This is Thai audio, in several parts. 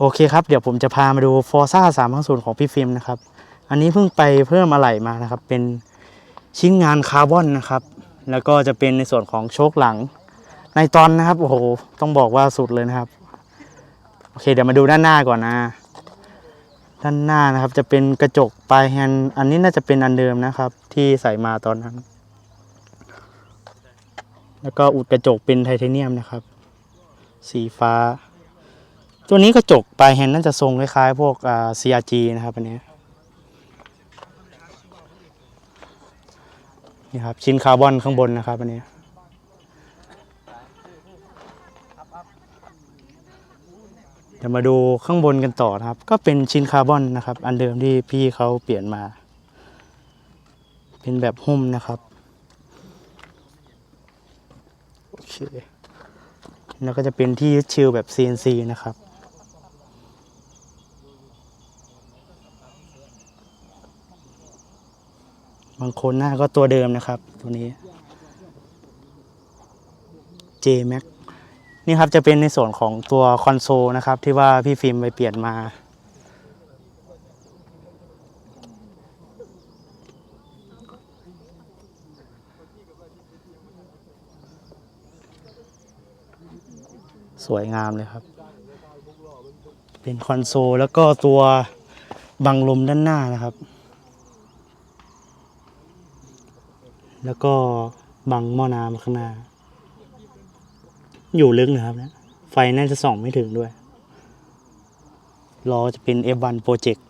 โอเคครับ เดี๋ยวผมจะพามาดู Forza 350ของพี่ฟิล์มนะครับ อันนี้เพิ่งไปเพิ่มอะไหล่มานะครับ เป็นชิ้นงานคาร์บอนนะครับ แล้วก็จะเป็นในส่วนของโชคหลัง ในตอนนะครับ โอ้โห ต้องบอกว่าสุดเลยนะครับ โอเค เดี๋ยวมาดูด้านหน้าก่อนนะ ด้านหน้านะครับ จะเป็นกระจกปลายแฮนด์อันนี้น่าจะเป็นอันเดิมนะครับ ที่ใส่มาตอนนั้น แล้วก็อุดกระจกเป็นไทเทเนียมนะครับ สีฟ้า ตัวนี้กระจกปลายแฮนด์น่าจะทรงคล้ายๆ พวกอ่า CRG นะครับอันนี้นี่ครับชิ้นคาร์บอนข้างบนนะครับอันนี้เดี๋ยวมาดูข้างบนกันต่อนะครับ ก็เป็นชิ้นคาร์บอนนะครับ อันเดิมที่พี่เขาเปลี่ยนมา เป็นแบบหุ้มนะครับโอเคแล้วก็จะเป็นที่ยึดชิลแบบ CNC นะครับ บางคนหน้าก็ตัวเดิมนะครับ ตัวนี้ J Max นี่ครับจะเป็นในส่วนของตัวคอนโซลนะครับ ที่ว่าพี่ฟิล์มไปเปลี่ยนมา สวยงามเลยครับ เป็นคอนโซลแล้วก็ตัวบังลมด้านหน้านะครับ แล้วก็บังหม้อน้ำข้างหน้า อยู่ลึกนะครับเนะไฟน่าจะส่องไม่ถึงด้วยล้อจะเป็น F1 Project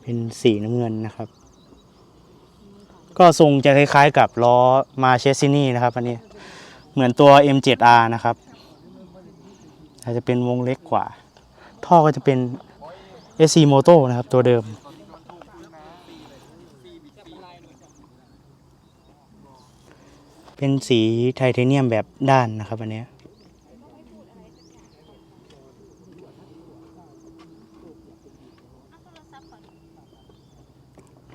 เป็นสีน้ำเงินนะครับ ก็ทรงจะคล้ายๆกับล้อมาเชสซินี่นะครับอันนี้เหมือนตัว M7R นะครับอาจจะเป็นวงเล็กกว่า ท่อก็จะเป็น SC Moto นะครับตัวเดิม เป็นสีไทเทเนียมแบบด้านนะครับอันนี้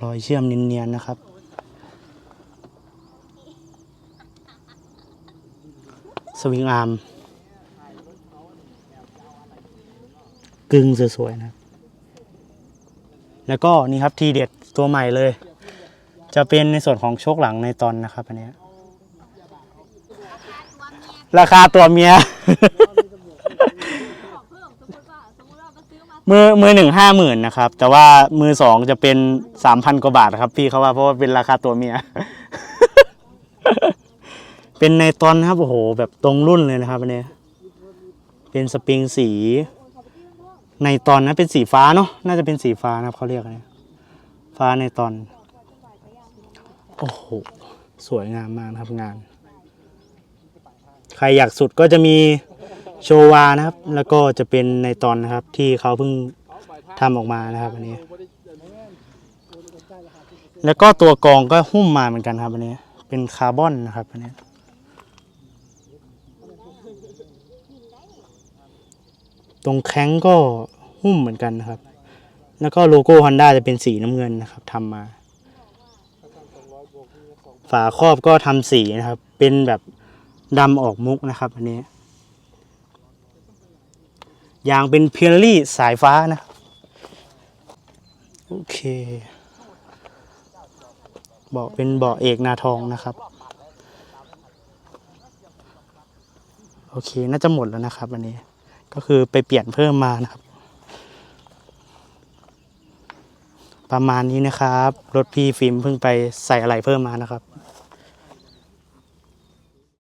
รอยเชื่อมเนียนๆนะครับ สวิงอาร์มกึ่งสวยๆนะ แล้วก็นี่ครับทีเด็ดตัวใหม่เลย จะเป็นในส่วนของโชคหลังในตอนนะครับอันนี้ ราคาตัวเมียมือมือหนึ่งห้าหมื่นนะครับ แต่ว่ามือสองจะเป็นสามพันกว่าบาทครับพี่เขาว่าเพราะว่าเป็นราคาตัวเมีย เป็นในตอนนะครับโอ้โห แบบตรงรุ่นเลยนะครับอันเนี้ยเป็นสปริงสี ในตอนนั้นเป็นสีฟ้าเนาะน่าจะเป็นสีฟ้านะครับเขาเรียกอะไรฟ้าในตอนโอ้โหสวยงามมากนะครับงาน ใครอยากสุดก็จะมีโชวานะครับ แล้วก็จะเป็นในตอนนะครับ ที่เขาเพิ่งทำออกมานะครับอันนี้ แล้วก็ตัวกรองก็หุ้มมาเหมือนกันครับอันนี้ เป็นคาร์บอนนะครับอันนี้ตรงแข้งก็หุ้มเหมือนกันนะครับ แล้วก็โลโก้ Honda จะเป็นสีน้ำเงินนะครับทำมา ฝาครอบก็ทำสีนะครับ เป็นแบบ ดำออกมุกนะครับอันนี้ยางเป็นเพียรี่สายฟ้านะ โอเค เบาะเป็นเบาะเอกนาทองนะครับ โอเค น่าจะหมดแล้วนะครับอันนี้ ก็คือไปเปลี่ยนเพิ่มมานะครับ ประมาณนี้นะครับ รถพี่ฟิล์มเพิ่งไปใส่อะไรเพิ่มมานะครับ